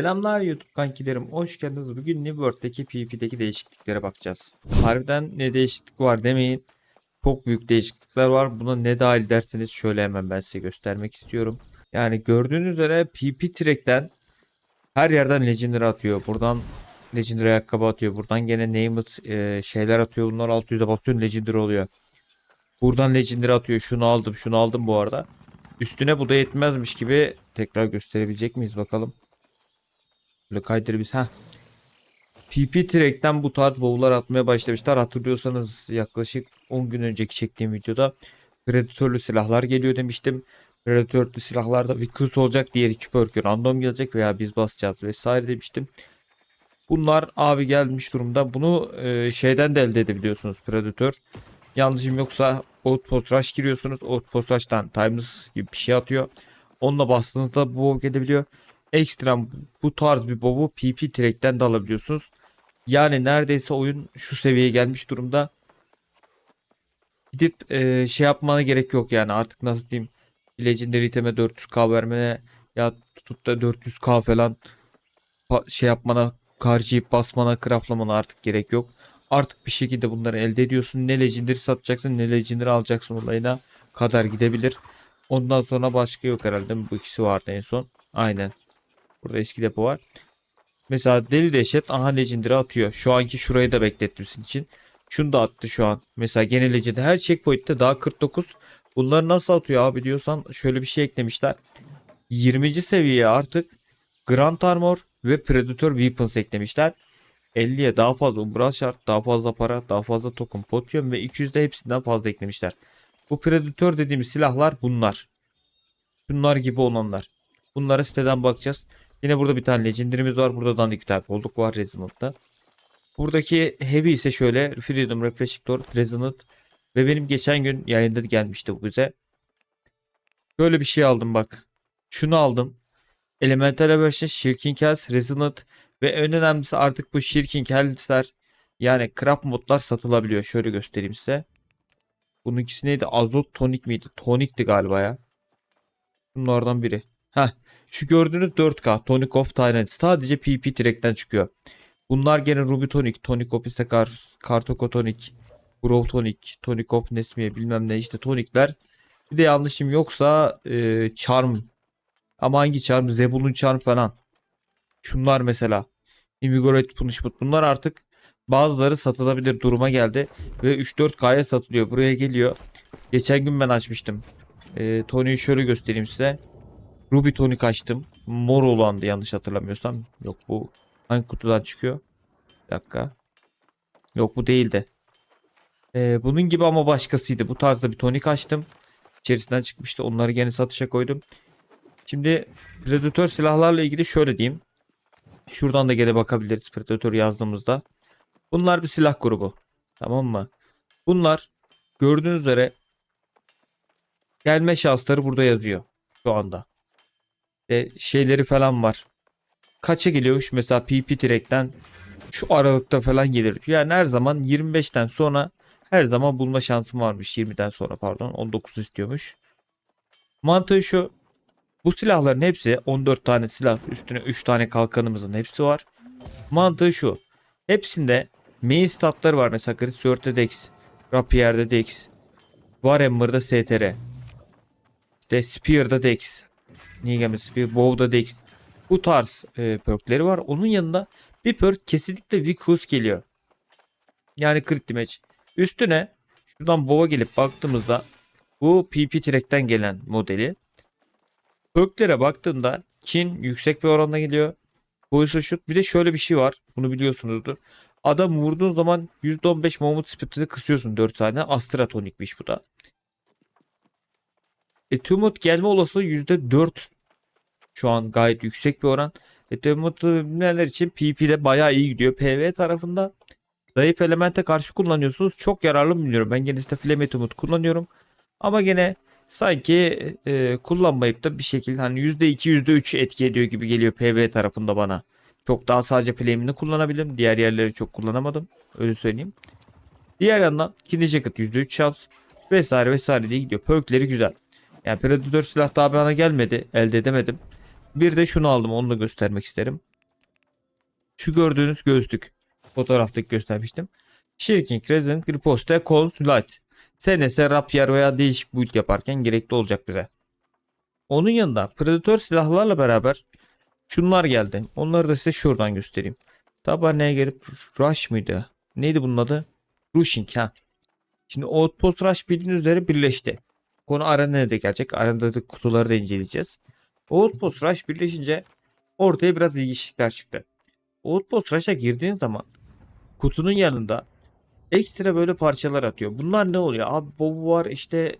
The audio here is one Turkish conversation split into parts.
Selamlar YouTube kankilerim. Hoş geldiniz. Bugün New World'deki PvP'deki değişikliklere bakacağız. Harbiden ne değişiklik var demeyin. Çok büyük değişiklikler var. Buna ne dahil derseniz şöyle hemen ben size göstermek istiyorum. Yani gördüğünüz üzere PvP Track'ten her yerden Legendary atıyor. Buradan Legendary ayakkabı atıyor. Buradan gene Named e, şeyler atıyor. Bunlar 600'e basıyorsun Legendary oluyor. Buradan Legendary atıyor. Şunu aldım şunu aldım bu arada. Üstüne bu da yetmezmiş gibi tekrar gösterebilecek miyiz bakalım. Böyle kaydır biz. ha. PP Track'ten bu tarz bowlar atmaya başlamışlar. Hatırlıyorsanız yaklaşık 10 gün önceki çektiğim videoda Predator'lu silahlar geliyor demiştim. Predator'lu silahlarda bir kurt olacak. Diğer iki perk'ü random gelecek veya biz basacağız vesaire demiştim. Bunlar abi gelmiş durumda. Bunu e, şeyden de elde edebiliyorsunuz Predator. Yanlışım yoksa Outpost Rush giriyorsunuz. Outpost Rush'tan Timeless gibi bir şey atıyor. Onunla bastığınızda bu edebiliyor. Ekstrem bu tarz bir bob'u PP Track'ten de alabiliyorsunuz. Yani neredeyse oyun şu seviyeye gelmiş durumda. Gidip e, şey yapmana gerek yok yani artık nasıl diyeyim Legendary iteme 400k vermene ya tutup da 400k falan şey yapmana harcayıp basmana craftlamana artık gerek yok. Artık bir şekilde bunları elde ediyorsun. Ne Legendary satacaksın ne Legendary alacaksın olayına kadar gidebilir. Ondan sonra başka yok herhalde. Bu ikisi vardı en son. Aynen. Burada eski depo var. Mesela deli dehşet aha legendary atıyor. Şu anki şurayı da beklettim için. Şunu da attı şu an. Mesela gene legendary. Her checkpoint'te daha 49. Bunları nasıl atıyor abi diyorsan şöyle bir şey eklemişler. 20. seviyeye artık Grand Armor ve Predator Weapons eklemişler. 50'ye daha fazla umbral şart, daha fazla para, daha fazla token, potion ve 200'de hepsinden fazla eklemişler. Bu Predator dediğimiz silahlar bunlar. Bunlar gibi olanlar. Bunlara siteden bakacağız. Yine burada bir tane legendary'miz var. Burada dandik bir tane kolluk var Resonant'ta. Buradaki heavy ise şöyle Freedom Repressictor, Resonant ve benim geçen gün yayında gelmişti bu bize. Böyle bir şey aldım bak. Şunu aldım. Elemental Aversion, Shirking Kells, Resonant ve en önemlisi artık bu Shirking Kells'ler yani crap modlar satılabiliyor. Şöyle göstereyim size. Bunun ikisi neydi? Azot tonik miydi? Tonikti galiba ya. Bunlardan biri. Heh. Şu gördüğünüz 4K Tonic of Tyrant sadece PP Track'ten çıkıyor. Bunlar gene Ruby Tonic, Tonic of Isakar, Kartoko Tonic, Grow Tonic, Tonic of Nesmiye bilmem ne işte tonikler. Bir de yanlışım yoksa e, Charm. Ama hangi Charm? Zebulun Charm falan. Şunlar mesela. Invigorate Punishment. Bunlar artık bazıları satılabilir duruma geldi. Ve 3-4K'ya satılıyor. Buraya geliyor. Geçen gün ben açmıştım. E, Tony'yi şöyle göstereyim size. Ruby Tonic açtım. Mor olandı yanlış hatırlamıyorsam. Yok bu hangi kutudan çıkıyor? Bir dakika. Yok bu değildi. Ee, bunun gibi ama başkasıydı. Bu tarzda bir tonik açtım. İçerisinden çıkmıştı. Onları gene satışa koydum. Şimdi Predator silahlarla ilgili şöyle diyeyim. Şuradan da gene bakabiliriz Predator yazdığımızda. Bunlar bir silah grubu. Tamam mı? Bunlar gördüğünüz üzere gelme şansları burada yazıyor şu anda e, şeyleri falan var. Kaça geliyormuş mesela PP Track'ten şu aralıkta falan gelir. Yani her zaman 25'ten sonra her zaman bulma şansım varmış. 20'den sonra pardon 19 istiyormuş. Mantığı şu. Bu silahların hepsi 14 tane silah üstüne 3 tane kalkanımızın hepsi var. Mantığı şu. Hepsinde main statları var. Mesela Sword'da Dex, Rapier'de Dex, Warhammer'da STR, işte Spear'da Dex, Niye gelmesi? Bir WoW'da Dex. Bu tarz e, perkleri var. Onun yanında bir perk kesinlikle Vicus geliyor. Yani crit damage. Üstüne şuradan WoW'a gelip baktığımızda bu PP Track'ten gelen modeli. Perklere baktığında Kin yüksek bir oranda geliyor. Poison Shoot bir de şöyle bir şey var. Bunu biliyorsunuzdur. Adam vurduğun zaman %15 moment speed'ini kısıyorsun 4 saniye. Astra tonikmiş bu da. E, Tumut gelme olasılığı %4 şu an gayet yüksek bir oran. E, Tumut bilmeyenler için PvP'de bayağı iyi gidiyor. PvE tarafında zayıf elemente karşı kullanıyorsunuz. Çok yararlı mı bilmiyorum. Ben genellikle Flame Tumut kullanıyorum. Ama gene sanki e, kullanmayıp da bir şekilde hani %2 %3 etki ediyor gibi geliyor PvE tarafında bana. Çok daha sadece Flame'ini kullanabildim. Diğer yerleri çok kullanamadım. Öyle söyleyeyim. Diğer yandan Kidney Jacket %3 şans vesaire vesaire diye gidiyor. Perkleri güzel. Yani Predator silah daha bana gelmedi. Elde edemedim. Bir de şunu aldım. Onu da göstermek isterim. Şu gördüğünüz gözlük. Fotoğraftaki göstermiştim. Shirking Resident Riposte Cold Light. SNS, Rapier veya değişik build yaparken gerekli olacak bize. Onun yanında Predator silahlarla beraber şunlar geldi. Onları da size şuradan göstereyim. Tabaneye gelip Rush mıydı? Neydi bunun adı? Rushing ha. Şimdi Outpost Rush bildiğiniz üzere birleşti. Konu arenaya da gelecek. Arenada kutuları da inceleyeceğiz. Outpost Rush birleşince ortaya biraz ilginçlikler çıktı. Outpost Rush'a girdiğiniz zaman kutunun yanında ekstra böyle parçalar atıyor. Bunlar ne oluyor? Abi bobu var işte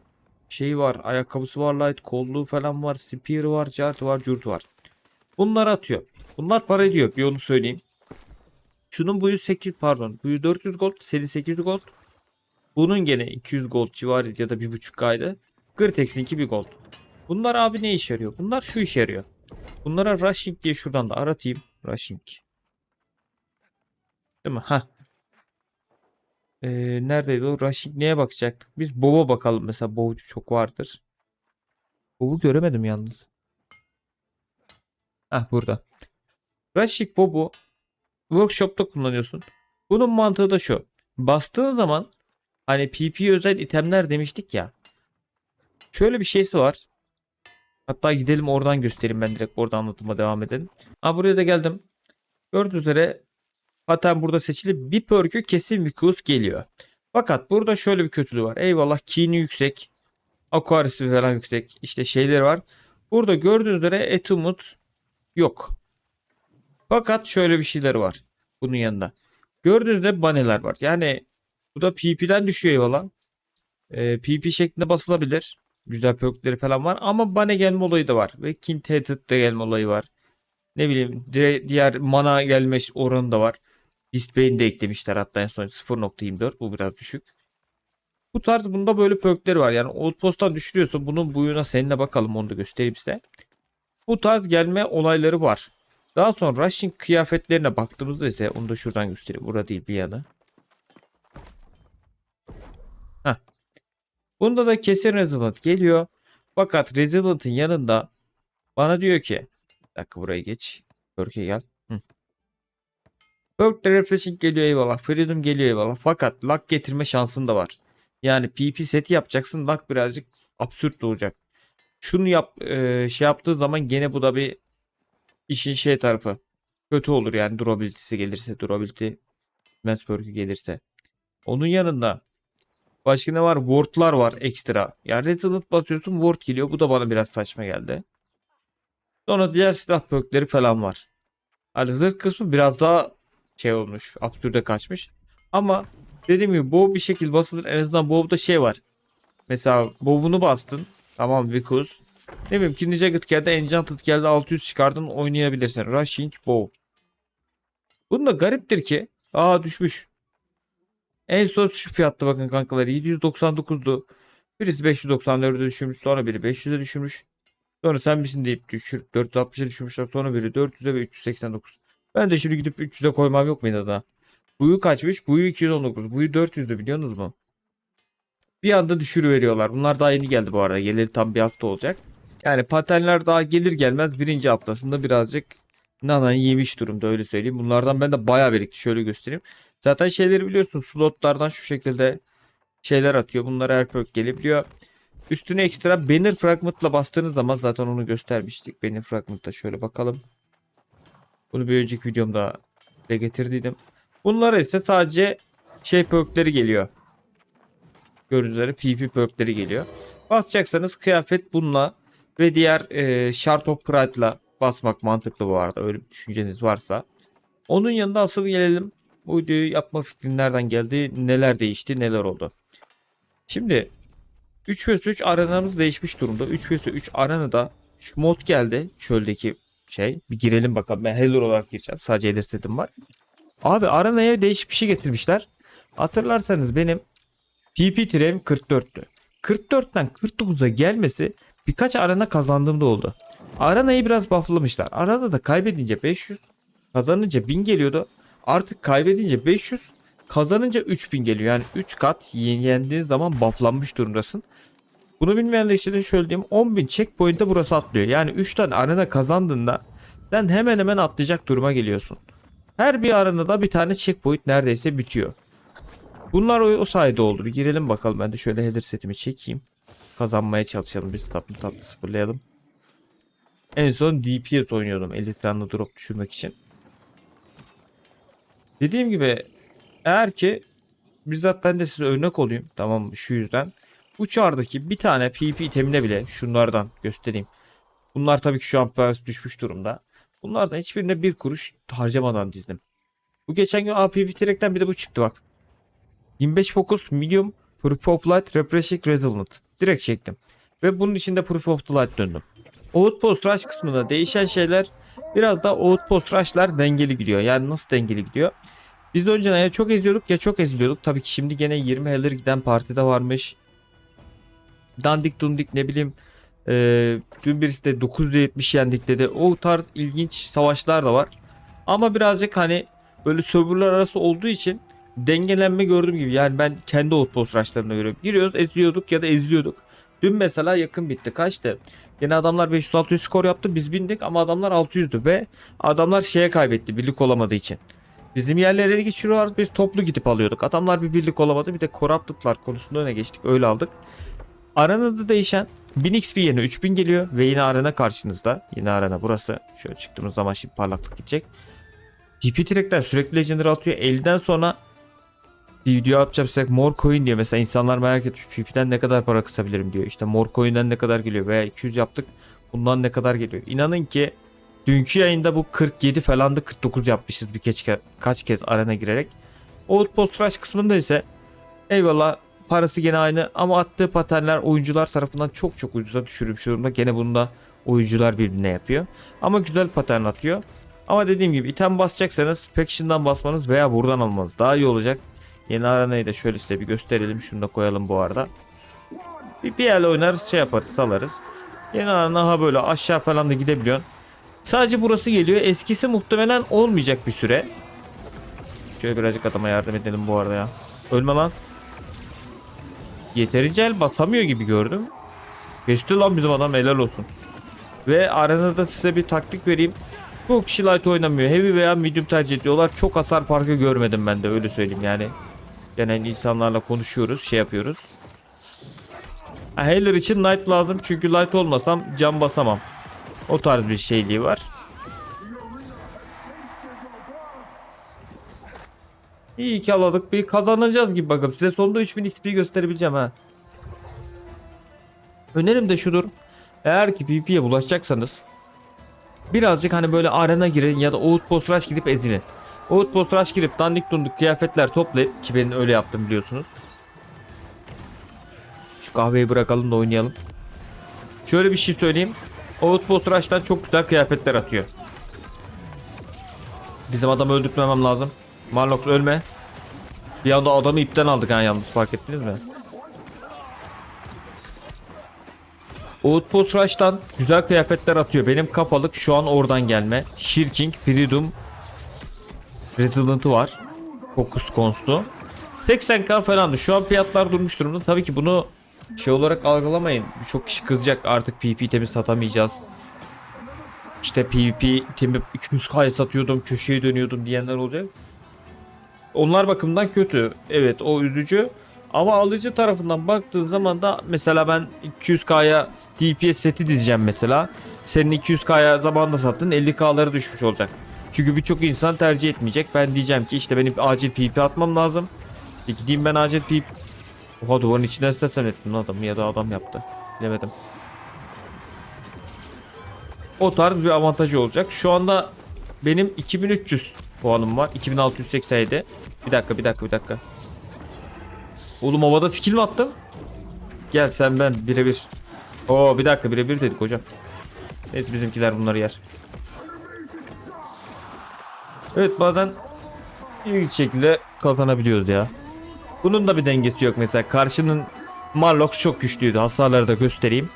şey var ayakkabısı var light kolluğu falan var spear var cart var curt var. Bunlar atıyor. Bunlar para ediyor bir onu söyleyeyim. Şunun buyu 8 pardon buyu 400 gold seri 800 gold. Bunun gene 200 gold civarı ya da 1.5 kaydı. Gırtex'inki 1 gold. Bunlar abi ne işe yarıyor? Bunlar şu işe yarıyor. Bunlara rushing diye şuradan da aratayım. Rushing. Değil mi? Ha. Ee, neredeydi o? Rushing neye bakacaktık? Biz Bob'a bakalım. Mesela Bob'cu çok vardır. Bob'u göremedim yalnız. Hah burada. Rushing Bob'u workshop'ta kullanıyorsun. Bunun mantığı da şu. Bastığın zaman hani PP özel itemler demiştik ya. Şöyle bir şeysi var. Hatta gidelim oradan göstereyim ben direkt orada anlatıma devam edelim. Ha buraya da geldim. Gördüğünüz üzere pattern burada seçili. Bir perk'ü kesin bir kurs geliyor. Fakat burada şöyle bir kötülüğü var. Eyvallah key'ni yüksek. Aquarius'u falan yüksek. İşte şeyler var. Burada gördüğünüz üzere Etumut yok. Fakat şöyle bir şeyler var. Bunun yanında. Gördüğünüz üzere baneler var. Yani bu da PP'den düşüyor eyvallah. Ee, PP şeklinde basılabilir. Güzel perkleri falan var. Ama bane gelme olayı da var. Ve Kintated de gelme olayı var. Ne bileyim diğer mana gelme oranı da var. Display'ini de eklemişler hatta en son 0.24 bu biraz düşük. Bu tarz bunda böyle perkleri var. Yani Outpost'tan düşürüyorsa bunun buyuna seninle bakalım onu da göstereyim size. Bu tarz gelme olayları var. Daha sonra Rushing kıyafetlerine baktığımızda ise onu da şuradan göstereyim. Burada değil bir yana. Heh. Bunda da kesin Resilient geliyor. Fakat Resilient'ın yanında bana diyor ki bir dakika buraya geç. Perk'e gel. Hı. Perk'te Refreshing geliyor eyvallah. Freedom geliyor eyvallah. Fakat luck getirme şansın da var. Yani PP seti yapacaksın. Luck birazcık absürt olacak. Şunu yap e, şey yaptığı zaman gene bu da bir işin şey tarafı. Kötü olur yani durability'si gelirse. Durability Mass perk'ü gelirse. Onun yanında başka ne var? Ward'lar var ekstra. Yani Resilient basıyorsun Ward geliyor. Bu da bana biraz saçma geldi. Sonra diğer silah perkleri falan var. Hani zırh kısmı biraz daha şey olmuş. Absürde kaçmış. Ama dediğim gibi bow bir şekilde basılır. En azından bow'da şey var. Mesela bow'unu bastın. Tamam because. Ne bileyim Kidney Jacket geldi. Enchanted geldi. 600 çıkardın. Oynayabilirsin. Rushing bow. Bunun da gariptir ki. Aa düşmüş. En son şu fiyatta bakın kankalar. 799'du. Birisi 594'e düşürmüş. Sonra biri 500'e düşürmüş. Sonra sen misin deyip düşürüp 460'a düşürmüşler. Sonra biri 400'e ve 389. Ben de şimdi gidip 300'e koymam yok muydu da? Buyu kaçmış? Buyu 219. Buyu 400'dü biliyorsunuz mu? Bir anda düşürüveriyorlar. Bunlar daha yeni geldi bu arada. Geleli tam bir hafta olacak. Yani paternler daha gelir gelmez birinci haftasında birazcık nanayı yemiş durumda öyle söyleyeyim. Bunlardan ben de bayağı birikti. Şöyle göstereyim. Zaten şeyleri biliyorsun. Slotlardan şu şekilde şeyler atıyor. Bunlar her perk gelebiliyor. Üstüne ekstra banner fragment'la bastığınız zaman zaten onu göstermiştik. Banner fragment'ta şöyle bakalım. Bunu bir önceki videomda dile getirdiydim. Bunlara ise sadece şey perkleri geliyor. Gördüğünüz üzere PP perkleri geliyor. Basacaksanız kıyafet bununla ve diğer e, Shard of Pride'la basmak mantıklı bu arada. Öyle bir düşünceniz varsa. Onun yanında asıl gelelim. Bu videoyu yapma fikrin nereden geldi? Neler değişti? Neler oldu? Şimdi 3 vs 3 arenamız değişmiş durumda. 3 vs 3 arenada şu mod geldi. Çöldeki şey. Bir girelim bakalım. Ben Heller olarak gireceğim. Sadece Heller var. Abi arenaya değişik bir şey getirmişler. Hatırlarsanız benim PP tirem 44'tü. 44'ten 49'a gelmesi birkaç arena kazandığımda oldu. Arenayı biraz bufflamışlar. Arada da kaybedince 500, kazanınca 1000 geliyordu. Artık kaybedince 500, kazanınca 3000 geliyor. Yani 3 kat yendiğin zaman bufflanmış durumdasın. Bunu bilmeyenler için de şöyle diyeyim. 10.000 checkpoint'e burası atlıyor. Yani 3 tane arena kazandığında sen hemen hemen atlayacak duruma geliyorsun. Her bir arada da bir tane checkpoint neredeyse bitiyor. Bunlar o, o sayede oldu. Bir girelim bakalım. Ben de şöyle header setimi çekeyim. Kazanmaya çalışalım. Bir tatlı tatlı sıfırlayalım. En son DPS oynuyordum. 50 tane drop düşürmek için. Dediğim gibi eğer ki bizzat ben de size örnek olayım. Tamam? Şu yüzden. Uçardaki bir tane PP itemine bile şunlardan göstereyim. Bunlar tabii ki şu an price düşmüş durumda. Bunlardan hiçbirine bir kuruş harcamadan dizdim. Bu geçen gün AP bitirekten bir de bu çıktı bak. 25 Focus Medium Proof of Light Repressive Resilient. Direkt çektim. Ve bunun içinde Proof of the Light döndüm. Outpost Rush kısmında değişen şeyler biraz da Outpost Rush'lar dengeli gidiyor. Yani nasıl dengeli gidiyor? Biz de önceden ya çok eziyorduk ya çok eziliyorduk. Tabii ki şimdi gene 20 healer giden partide varmış. Dandik dundik ne bileyim ee, dün birisi de 970 yendik dedi. O tarz ilginç savaşlar da var. Ama birazcık hani böyle serverlar arası olduğu için dengelenme gördüğüm gibi. Yani ben kendi outpost rushlarına göre giriyoruz eziyorduk ya da eziliyorduk. Dün mesela yakın bitti. Kaçtı? Yine adamlar 500-600 skor yaptı. Biz bindik ama adamlar 600'dü ve adamlar şeye kaybetti birlik olamadığı için. Bizim yerlere geçiriyorlar biz toplu gidip alıyorduk. Adamlar bir birlik olamadı bir de corrupted'lar konusunda öne geçtik öyle aldık. Arenada değişen 1000 XP yerine 3000 geliyor ve yine arena karşınızda. Yine arena burası. Şöyle çıktığımız zaman şimdi parlaklık gidecek. PP direkten sürekli legendary atıyor. 50'den sonra bir video yapacaksak more coin diyor. Mesela insanlar merak etmiş PP'den ne kadar para kısabilirim diyor. İşte more coin'den ne kadar geliyor veya 200 yaptık. Bundan ne kadar geliyor. İnanın ki dünkü yayında bu 47 falandı 49 yapmışız bir keç, kaç kez arena girerek. Outpost Rush kısmında ise eyvallah parası gene aynı ama attığı paternler oyuncular tarafından çok çok ucuza düşürülmüş durumda. Gene bunu da oyuncular birbirine yapıyor. Ama güzel patern atıyor. Ama dediğim gibi item basacaksanız Faction'dan basmanız veya buradan almanız daha iyi olacak. Yeni arenayı da şöyle size bir gösterelim. Şunu da koyalım bu arada. Bir, bir yerle oynarız şey yaparız salarız. Yeni arena ha böyle aşağı falan da gidebiliyorsun. Sadece burası geliyor. Eskisi muhtemelen olmayacak bir süre. Şöyle birazcık adama yardım edelim bu arada ya. Ölme lan. Yeterince el basamıyor gibi gördüm. Geçti lan bizim adam helal olsun. Ve arenada size bir taktik vereyim. Bu kişi light oynamıyor. Heavy veya medium tercih ediyorlar. Çok hasar farkı görmedim ben de öyle söyleyeyim yani. Genel insanlarla konuşuyoruz, şey yapıyoruz. Ha, için light lazım çünkü light olmasam can basamam. O tarz bir şeyliği var. İyi ki aladık. Bir kazanacağız gibi bakın. Size sonunda 3000 XP gösterebileceğim ha. Önerim de şudur. Eğer ki PvP'ye bulaşacaksanız birazcık hani böyle arena girin ya da Outpost Rush gidip ezilin. Outpost Rush girip dandik dunduk kıyafetler toplayıp ki ben öyle yaptım biliyorsunuz. Şu kahveyi bırakalım da oynayalım. Şöyle bir şey söyleyeyim. Outpost Rush'tan çok güzel kıyafetler atıyor. Bizim adamı öldürtmemem lazım. Marlox ölme. Bir anda adamı ipten aldık ha yalnız fark ettiniz mi? Outpost Rush'tan güzel kıyafetler atıyor. Benim kafalık şu an oradan gelme. Shirking, Freedom, Redundant'ı var. Focus Cons'tu. 80k falandı. Şu an fiyatlar durmuş durumda. Tabii ki bunu şey olarak algılamayın. Birçok kişi kızacak artık PvP temi satamayacağız. İşte PvP temi 200k'ya satıyordum, köşeye dönüyordum diyenler olacak. Onlar bakımdan kötü. Evet o üzücü. Ama alıcı tarafından baktığın zaman da mesela ben 200k'ya DPS seti diyeceğim mesela. Senin 200k'ya zamanında sattın 50k'ları düşmüş olacak. Çünkü birçok insan tercih etmeyecek. Ben diyeceğim ki işte benim acil PP atmam lazım. E gideyim ben acil PP... Oha duvarın içinden istesem ettim adamı ya da adam yaptı. Bilemedim. O tarz bir avantajı olacak. Şu anda benim 2300 puanım var. 2687. Bir dakika bir dakika bir dakika. Oğlum havada skill mi attım? Gel sen ben birebir. Oo bir dakika birebir dedik hocam. Neyse bizimkiler bunları yer. Evet bazen ilginç şekilde kazanabiliyoruz ya. Bunun da bir dengesi yok mesela. Karşının Marlox çok güçlüydü. Hasarları da göstereyim.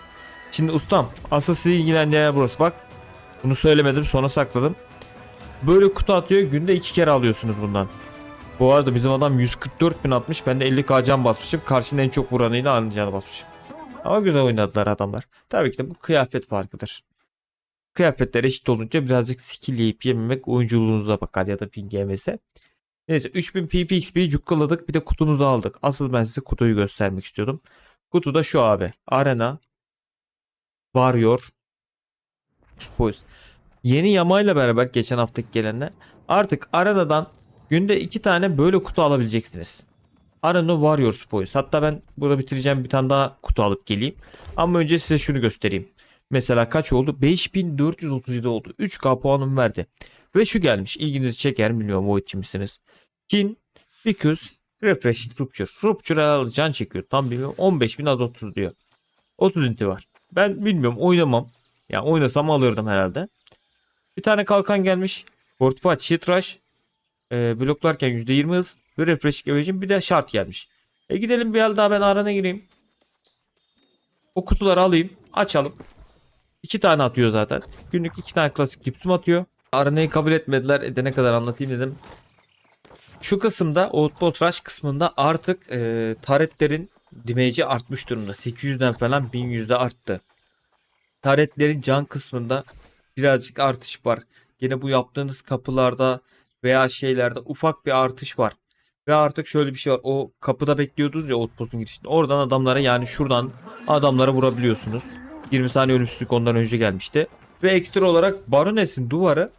Şimdi ustam asıl sizi ilgilendiren burası bak. Bunu söylemedim sonra sakladım. Böyle kutu atıyor günde iki kere alıyorsunuz bundan. Bu arada bizim adam 144 bin atmış. Ben de 50k can basmışım. Karşının en çok vuranıyla aynı basmışım. Ama güzel oynadılar adamlar. Tabii ki de bu kıyafet farkıdır. Kıyafetler eşit olunca birazcık skill yiyip yememek oyunculuğunuza bakar ya da ping yemese. Neyse 3000 PPXP'yi cukkaladık bir de kutumuzu aldık. Asıl ben size kutuyu göstermek istiyordum. Kutu da şu abi. Arena. Warrior. Spoils. Yeni yamayla beraber geçen haftaki gelenler artık arenadan günde iki tane böyle kutu alabileceksiniz. Arena Warrior Spoils. Hatta ben burada bitireceğim bir tane daha kutu alıp geleyim. Ama önce size şunu göstereyim. Mesela kaç oldu? 5437 oldu. 3K puanım verdi. Ve şu gelmiş. İlginizi çeker mi bilmiyorum o için misiniz? Kin, Vicus, Refreshing Rupture. Rupture al can çekiyor. Tam bilmiyorum. 15.000 az 30 diyor. 30 inti var. Ben bilmiyorum oynamam. Yani oynasam alırdım herhalde. Bir tane kalkan gelmiş. Fortify Shield Rush. E, bloklarken %20 hız. Ve Refreshing Evasion bir de şart gelmiş. E gidelim bir el daha ben arana gireyim. O kutuları alayım. Açalım. İki tane atıyor zaten. Günlük iki tane klasik gipsum atıyor. Aranayı kabul etmediler. Edene kadar anlatayım dedim. Şu kısımda Outpost Rush kısmında artık e, taretlerin damage'i artmış durumda. 800'den falan 1100'de arttı. Taretlerin can kısmında birazcık artış var. Yine bu yaptığınız kapılarda veya şeylerde ufak bir artış var. Ve artık şöyle bir şey var. O kapıda bekliyordunuz ya Outpost'un girişinde. Oradan adamlara yani şuradan adamlara vurabiliyorsunuz. 20 saniye ölümsüzlük ondan önce gelmişti. Ve ekstra olarak Baroness'in duvarı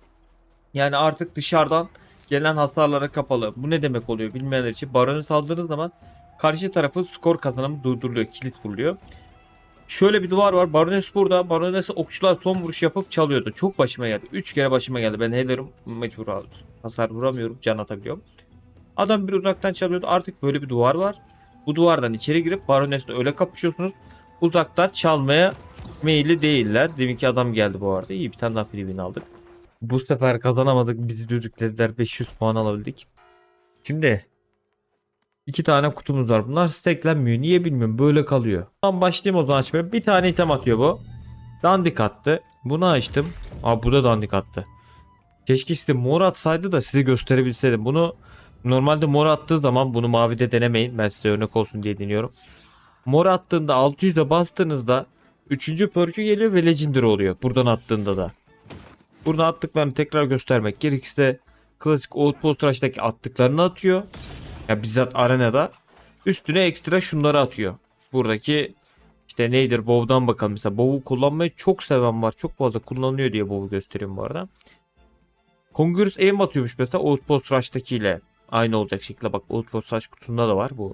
yani artık dışarıdan gelen hasarlara kapalı. Bu ne demek oluyor bilmeyenler için. Baroness aldığınız zaman karşı tarafı skor kazanımı durduruluyor. Kilit vuruluyor. Şöyle bir duvar var. Baroness burada. Baroness'e okçular son vuruş yapıp çalıyordu. Çok başıma geldi. 3 kere başıma geldi. Ben healer'ım mecbur hasar vuramıyorum. Can atabiliyorum. Adam bir uzaktan çalıyordu. Artık böyle bir duvar var. Bu duvardan içeri girip Baroness'le öyle kapışıyorsunuz. Uzaktan çalmaya meyilli değiller. Deminki adam geldi bu arada. İyi bir tane daha free aldık. Bu sefer kazanamadık. Bizi düdüklediler. 500 puan alabildik. Şimdi iki tane kutumuz var. Bunlar stacklenmiyor. Niye bilmiyorum. Böyle kalıyor. Tamam başlayayım o zaman açmaya. Bir tane item atıyor bu. Dandik attı. Bunu açtım. Aa bu da dandik attı. Keşke size mor atsaydı da size gösterebilseydim. Bunu normalde mor attığı zaman bunu mavide denemeyin. Ben size örnek olsun diye deniyorum. Mor attığında 600'e bastığınızda 3. perk'ü geliyor ve legendary oluyor. Buradan attığında da. Buradan attıklarını tekrar göstermek gerekirse klasik Outpost Rush'taki attıklarını atıyor. Ya bizzat arenada. Üstüne ekstra şunları atıyor. Buradaki işte neydir WoW'dan bakalım. Mesela WoW'u kullanmayı çok seven var. Çok fazla kullanılıyor diye WoW'u gösteriyorum bu arada. Congress aim atıyormuş mesela Outpost Rush'takiyle. Aynı olacak şekilde bak Outpost Rush kutusunda da var bu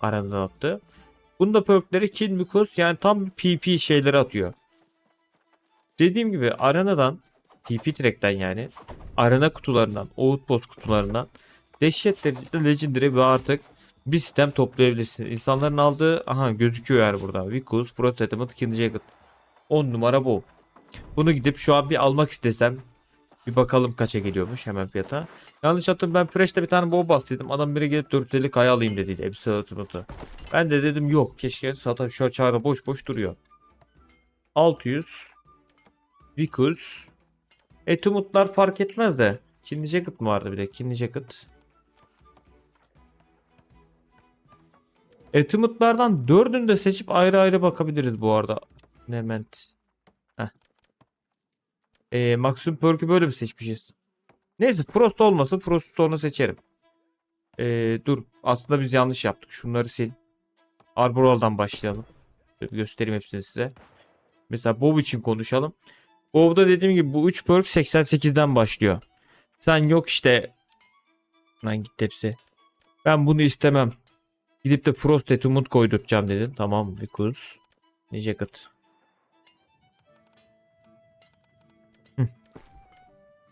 arenada attığı. Bunda perkleri kill Mikos yani tam PP şeyleri atıyor. Dediğim gibi arenadan PP track'ten yani arena kutularından, outpost kutularından dehşet derecede legendary ve artık bir sistem toplayabilirsiniz. İnsanların aldığı aha gözüküyor yani burada. Vicus, Pro Settlement, King Jacket. 10 numara bu. Bunu gidip şu an bir almak istesem bir bakalım kaça geliyormuş hemen fiyata. Yanlış hatırladım ben Fresh'te bir tane bow bastıydım. Adam biri gelip 450 kaya alayım dediydi. Ultimate'ı. Ben de dedim yok keşke sata şu çağda boş boş duruyor. 600 Vicus Etumutlar fark etmez de. Kinli Jacket mı vardı bir de? Kinli Jacket. Etumutlardan dördünü de seçip ayrı ayrı bakabiliriz bu arada. Nement. Heh. Ee, maksimum perk'ü böyle mi seçmişiz? Neyse Frost olmasın. Frost'u sonra seçerim. Ee, dur. Aslında biz yanlış yaptık. Şunları sil. Arboral'dan başlayalım. Şöyle göstereyim hepsini size. Mesela Bob için konuşalım. Bob'da dediğim gibi bu 3 perk 88'den başlıyor. Sen yok işte. Lan gitti hepsi. Ben bunu istemem. Gidip de Frosted Umut koydurtacağım dedin. Tamam because. Ne jacket.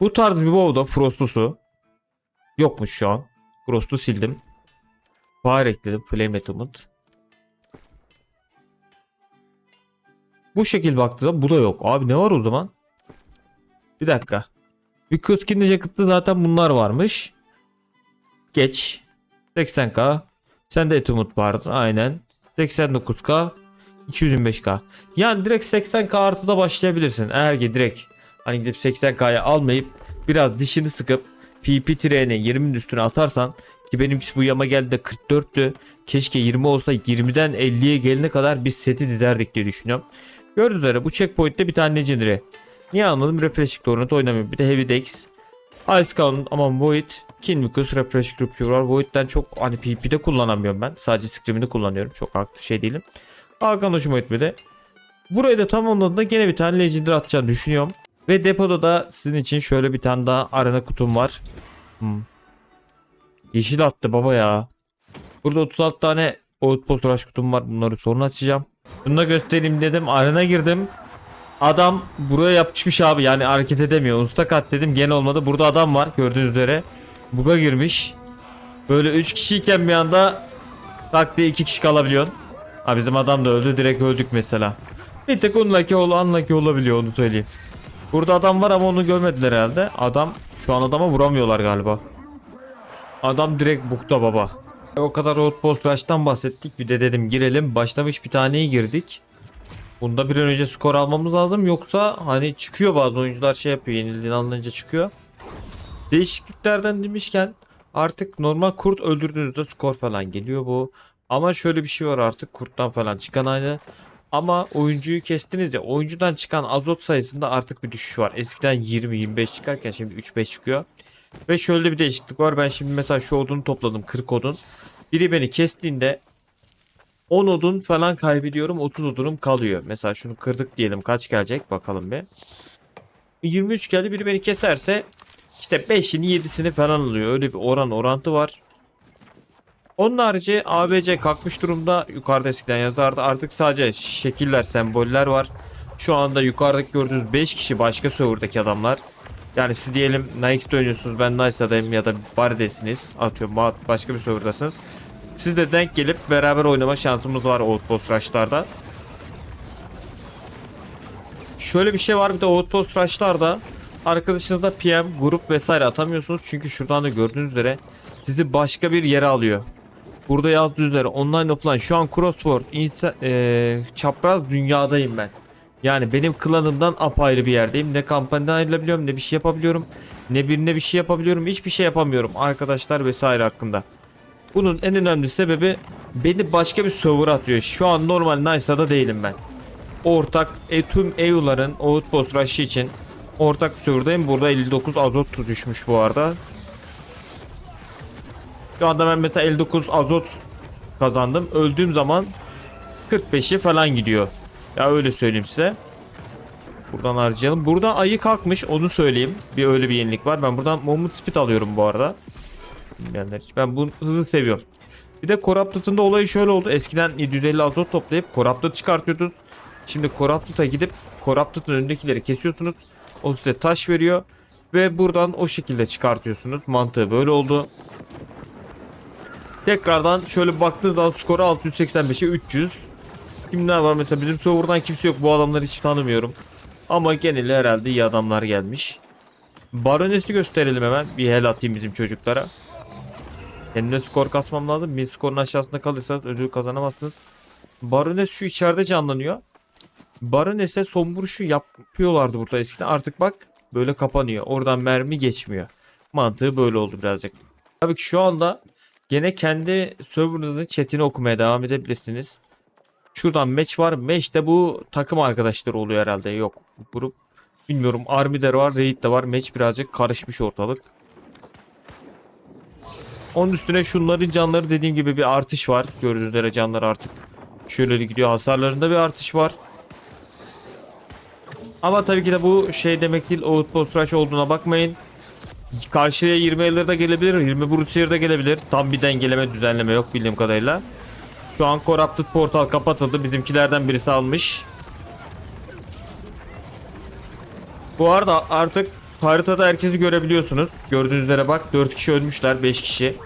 Bu tarz bir Bob'da Frost'lusu. Yokmuş şu an. Frost'u sildim. Fire ekledim. Flame Umut. Bu şekil baktığımda bu da yok. Abi ne var o zaman? Bir dakika. Bir Kutkin'de Jacket'ta zaten bunlar varmış. Geç. 80k. Sende Etumut vardı aynen. 89k. 225k. Yani direkt 80k artıda başlayabilirsin. Eğer ki direkt hani gidip 80k'ya almayıp biraz dişini sıkıp PP trene 20'nin üstüne atarsan ki benimkisi bu yama geldi de 44'tü. Keşke 20 olsa 20'den 50'ye gelene kadar biz seti dizerdik diye düşünüyorum. Gördüğünüz üzere bu checkpoint'te bir tane legendary. Niye almadım? Repressing Torrent oynamıyorum. Bir de Heavy Dex. Ice Crown ama Void. Kinvikus, Repressing Rupture var. Void'den çok hani PvP'de kullanamıyorum ben. Sadece Scream'de kullanıyorum. Çok haklı şey değilim. Hakan hoşuma gitmedi. Burayı da tamamladığında gene bir tane Legendary atacağını düşünüyorum. Ve depoda da sizin için şöyle bir tane daha arena kutum var. Hmm. Yeşil attı baba ya. Burada 36 tane Outpost Rush kutum var. Bunları sonra açacağım. Bunu da göstereyim dedim. Arena girdim. Adam buraya yapışmış abi. Yani hareket edemiyor. Usta kat dedim. Gene olmadı. Burada adam var. Gördüğünüz üzere. Buga girmiş. Böyle 3 kişiyken bir anda tak diye 2 kişi kalabiliyorsun. Ha bizim adam da öldü. Direkt öldük mesela. Bir tek unlucky ol, unlucky olabiliyor onu söyleyeyim. Burada adam var ama onu görmediler herhalde. Adam şu an adama vuramıyorlar galiba. Adam direkt bukta baba. O kadar Outpost Rush'tan bahsettik. Bir de dedim girelim. Başlamış bir taneyi girdik. Bunda bir an önce skor almamız lazım. Yoksa hani çıkıyor bazı oyuncular şey yapıyor. Yenildiğini anlayınca çıkıyor. Değişikliklerden demişken artık normal kurt öldürdüğünüzde skor falan geliyor bu. Ama şöyle bir şey var artık kurttan falan çıkan aynı. Ama oyuncuyu kestiniz ya oyuncudan çıkan azot sayısında artık bir düşüş var. Eskiden 20-25 çıkarken şimdi 3-5 çıkıyor. Ve şöyle bir değişiklik var. Ben şimdi mesela şu odunu topladım 40 odun. Biri beni kestiğinde 10 odun falan kaybediyorum 30 odunum kalıyor. Mesela şunu kırdık diyelim kaç gelecek bakalım bir. 23 geldi biri beni keserse işte 5'ini 7'sini falan alıyor. Öyle bir oran orantı var. Onun harici ABC kalkmış durumda. Yukarıda eskiden yazardı. Artık sadece şekiller, semboller var. Şu anda yukarıdaki gördüğünüz 5 kişi başka serverdaki adamlar. Yani siz diyelim Nike'de oynuyorsunuz. Ben Nice'dayım ya da Bari'desiniz. Atıyorum ba- başka bir serverdasınız. Siz de denk gelip beraber oynama şansımız var Outpost Rush'larda. Şöyle bir şey var bir de Outpost Rush'larda arkadaşınızda PM, grup vesaire atamıyorsunuz. Çünkü şuradan da gördüğünüz üzere sizi başka bir yere alıyor. Burada yazdığı üzere online offline şu an crossboard insta, eee, çapraz dünyadayım ben. Yani benim klanımdan apayrı bir yerdeyim. Ne kampanyadan ayrılabiliyorum ne bir şey yapabiliyorum. Ne birine bir şey yapabiliyorum. Hiçbir şey yapamıyorum arkadaşlar vesaire hakkında. Bunun en önemli sebebi beni başka bir server atıyor. Şu an normal Nice'da değilim ben. Ortak e, tüm EU'ların Outpost Rush için ortak bir serverdayım. Burada 59 azot düşmüş bu arada. Şu anda ben mesela 59 azot kazandım. Öldüğüm zaman 45'i falan gidiyor. Ya öyle söyleyeyim size. Buradan harcayalım. Burada ayı kalkmış onu söyleyeyim. Bir öyle bir yenilik var. Ben buradan moment speed alıyorum bu arada. Bilmeyenler için. Ben bu hızı seviyorum. Bir de Corrupted'ın da olayı şöyle oldu. Eskiden 750 azot toplayıp Corrupted çıkartıyordunuz. Şimdi Corrupted'a gidip Corrupted'ın önündekileri kesiyorsunuz. O size taş veriyor. Ve buradan o şekilde çıkartıyorsunuz. Mantığı böyle oldu. Tekrardan şöyle baktığınız zaman skoru 685'e 300. Kimler var mesela bizim serverdan kimse yok. Bu adamları hiç tanımıyorum. Ama geneli herhalde iyi adamlar gelmiş. Baronesi gösterelim hemen. Bir hel atayım bizim çocuklara. Kendine skor kasmam lazım. Bir skorun aşağısında kalırsanız ödül kazanamazsınız. Barones şu içeride canlanıyor. Barones'e son vuruşu yapıyorlardı burada eskiden. Artık bak böyle kapanıyor. Oradan mermi geçmiyor. Mantığı böyle oldu birazcık. Tabii ki şu anda gene kendi serverınızın chatini okumaya devam edebilirsiniz. Şuradan match var. Match de bu takım arkadaşları oluyor herhalde. Yok grup. Bilmiyorum. Army de var. Raid de var. Match birazcık karışmış ortalık. Onun üstüne şunların canları dediğim gibi bir artış var. Gördüğünüz üzere canlar artık şöyle gidiyor. Hasarlarında bir artış var. Ama tabii ki de bu şey demek değil. Outpost Rush olduğuna bakmayın. Karşıya 20 elleri de gelebilir. 20 Brutsier de gelebilir. Tam bir dengeleme düzenleme yok bildiğim kadarıyla. Şu an Corrupted Portal kapatıldı. Bizimkilerden birisi almış. Bu arada artık haritada herkesi görebiliyorsunuz. Gördüğünüz üzere bak 4 kişi ölmüşler 5 kişi.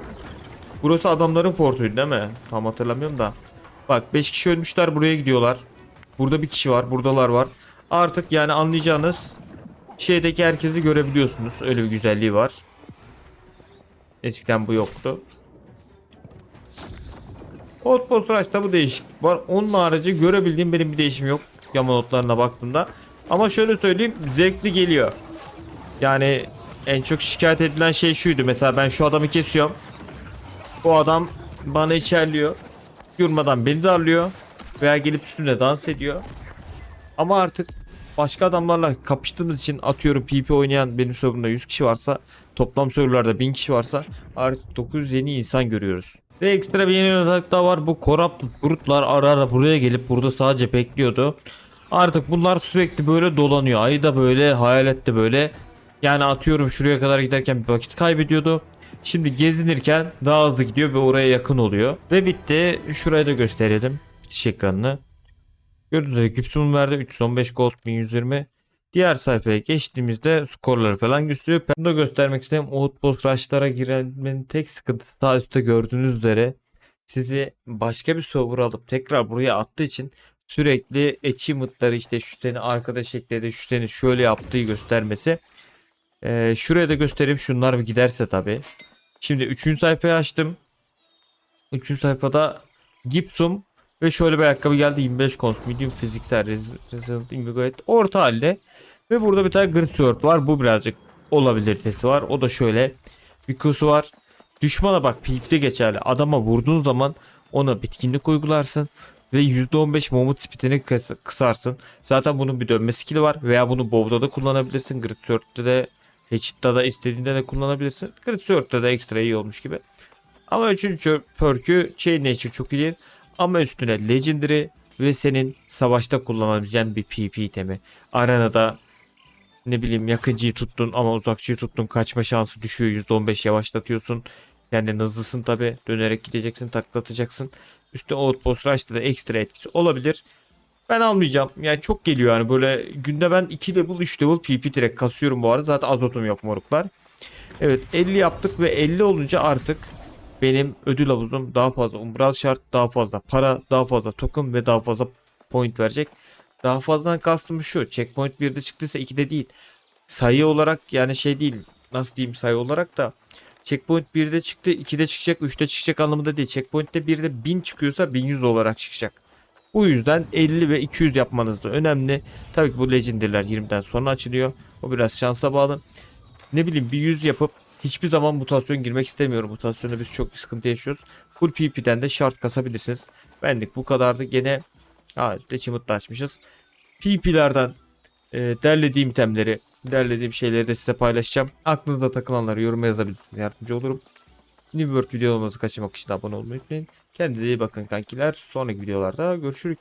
Burası adamların portuydu değil mi? Tam hatırlamıyorum da. Bak 5 kişi ölmüşler buraya gidiyorlar. Burada bir kişi var buradalar var. Artık yani anlayacağınız şeydeki herkesi görebiliyorsunuz. Öyle bir güzelliği var. Eskiden bu yoktu. Outpost Rush'ta bu değişik var. Onun harici görebildiğim benim bir değişim yok. Yama notlarına baktığımda. Ama şöyle söyleyeyim zevkli geliyor. Yani en çok şikayet edilen şey şuydu. Mesela ben şu adamı kesiyorum. O adam bana içerliyor. Yurmadan beni darlıyor. Veya gelip üstümde dans ediyor. Ama artık başka adamlarla kapıştığımız için atıyorum PP oynayan benim serverımda 100 kişi varsa toplam serverlarda 1000 kişi varsa artık 900 yeni insan görüyoruz. Ve ekstra bir yeni özellik daha var. Bu Corrupt Brutlar ara ara buraya gelip burada sadece bekliyordu. Artık bunlar sürekli böyle dolanıyor. Ayda böyle hayalette böyle. Yani atıyorum şuraya kadar giderken bir vakit kaybediyordu. Şimdi gezinirken daha hızlı gidiyor ve oraya yakın oluyor. Ve bitti. Şuraya da gösterelim. Bitiş ekranını. Gördüğünüz gibi Gibson verdi 315 gold 1120. Diğer sayfaya geçtiğimizde skorları falan gösteriyor. Ben de göstermek istedim. Outpost Rush'lara girenin tek sıkıntısı sağ üstte gördüğünüz üzere sizi başka bir server alıp tekrar buraya attığı için sürekli achievement'ları işte şu seni arkadaş ekledi şu seni şöyle yaptığı göstermesi. Ee, şuraya da göstereyim şunlar giderse tabi. Şimdi 3. sayfayı açtım. 3. sayfada Gibson ve şöyle bir ayakkabı geldi 25 cons medium fiziksel res- resilient invigorate orta halde. Ve burada bir tane grid sword var. Bu birazcık olabilitesi var. O da şöyle bir kusu var. Düşmana bak PvP'de geçerli. Adama vurduğun zaman ona bitkinlik uygularsın ve %15 moment speedini kıs- kısarsın. Zaten bunun bir dönme skill'i var veya bunu bow'da da kullanabilirsin. Grid Sword'da da Hatchet'ta da istediğinde de kullanabilirsin. Grid Sword'da da ekstra iyi olmuş gibi. Ama üçüncü perk'ü Chain Nature çok iyi değil. Ama üstüne Legendary ve senin savaşta kullanabileceğin bir PP itemi. Arenada ne bileyim yakıncıyı tuttun ama uzakçıyı tuttun kaçma şansı düşüyor %15 yavaşlatıyorsun. Kendin hızlısın tabi dönerek gideceksin taklatacaksın. Üstüne Outpost Rush'ta da ekstra etkisi olabilir. Ben almayacağım. Yani çok geliyor yani böyle günde ben 2 level 3 level PP direkt kasıyorum bu arada. Zaten azotum yok moruklar. Evet 50 yaptık ve 50 olunca artık benim ödül havuzum daha fazla umbral şart, daha fazla para, daha fazla token ve daha fazla point verecek. Daha fazladan kastım şu. Checkpoint 1'de çıktıysa 2'de değil. Sayı olarak yani şey değil. Nasıl diyeyim sayı olarak da Checkpoint 1'de çıktı, 2'de çıkacak, 3'te çıkacak anlamında değil. Checkpoint'te 1'de 1000 çıkıyorsa 1100 olarak çıkacak. Bu yüzden 50 ve 200 yapmanız da önemli. Tabii ki bu legendary'ler 20'den sonra açılıyor. O biraz şansa bağlı. Ne bileyim bir 100 yapıp hiçbir zaman mutasyon girmek istemiyorum. Mutasyonda biz çok sıkıntı yaşıyoruz. Full PP'den de şart kasabilirsiniz. Benlik bu kadardı. Gene ha Achievement açmışız. PP'lerden e, derlediğim itemleri, derlediğim şeyleri de size paylaşacağım. Aklınızda takılanları yoruma yazabilirsiniz. Yardımcı olurum. New World videolarımızı kaçırmak için abone olmayı unutmayın. Kendinize iyi bakın kankiler. Sonraki videolarda görüşürüz.